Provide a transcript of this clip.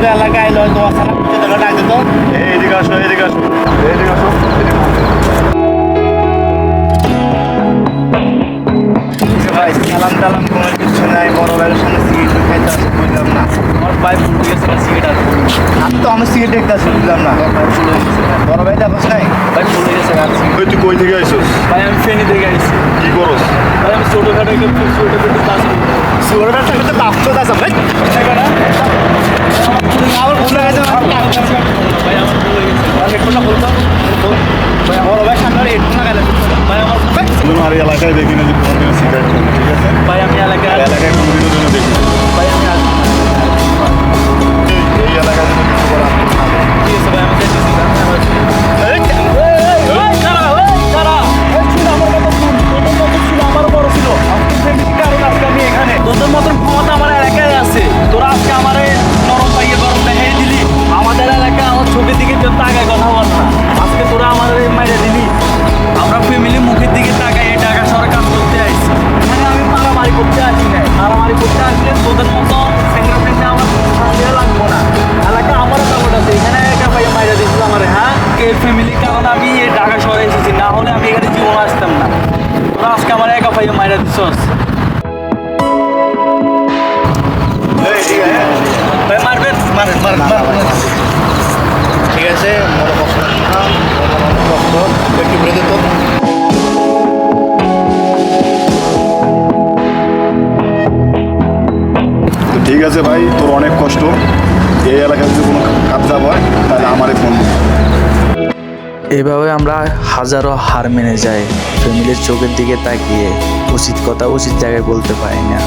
তো এইদিকে আসো এইদিকে আসো। এইদিকে আসো এদিকে আসো। ভাই সালাম টালাম কোনো কিছু নাই বড় ভাইয়ের সামনে সিগারেট খাইতে আসি বুঝলাম না। আমার ভাই ভুলে গেছে না সিগারেট আর আর তো আমি সিগারেট দেখতে আসি বুঝলাম না। বড় ভাই দেখোস নাই? ভাই ভুলে গেছে ওই তুই কই থেকে আইসোস ভাই আমি ফেনি থেকে আইছি। কি করস? ভাই আমি ছোটোখাটো একটু ছোটোখাটো কাজ করি সিগারেটের সাথে তো আছে ভাই। আর হেডফোনটা বলতাম বড় ভাই সামনে হেডফোন লাগাইলে ভাই আমার তোমার এলাকায় দেখি না যে কোনোদিনও সিগারেট খাবে ঠিক আছে? ভাই আমি এলাকায় এলাকায় না মারামারি করতে আসলে তোদের মতো সেন্টার আমার লাগবো না। এলাকা আমারও কাপড় আছে এখানে একা ভাই মাইরা দিয়েছিল আমার হ্যাঁ? কে ফ্যামিলির কারণে আমি এই ঢাকা শহরে এসেছি না হলে আমি এখানে জীবন আসতাম না। তোরা আজকে আমার একা ভাই মাইরে দিছস। মারবেন? মারেন মারেন। ঠিক আছে ভাই, তোর অনেক কষ্ট। এই এলাকায় যদি কোনো কাজ হয়, তাহলে আমারই ফোন এভাবে আমরা হাজারো হার মেনে যাই। ফ্যামিলির চোখের দিকে তাকিয়ে, উচিত কথা উচিত জায়গায় বলতে পারি না।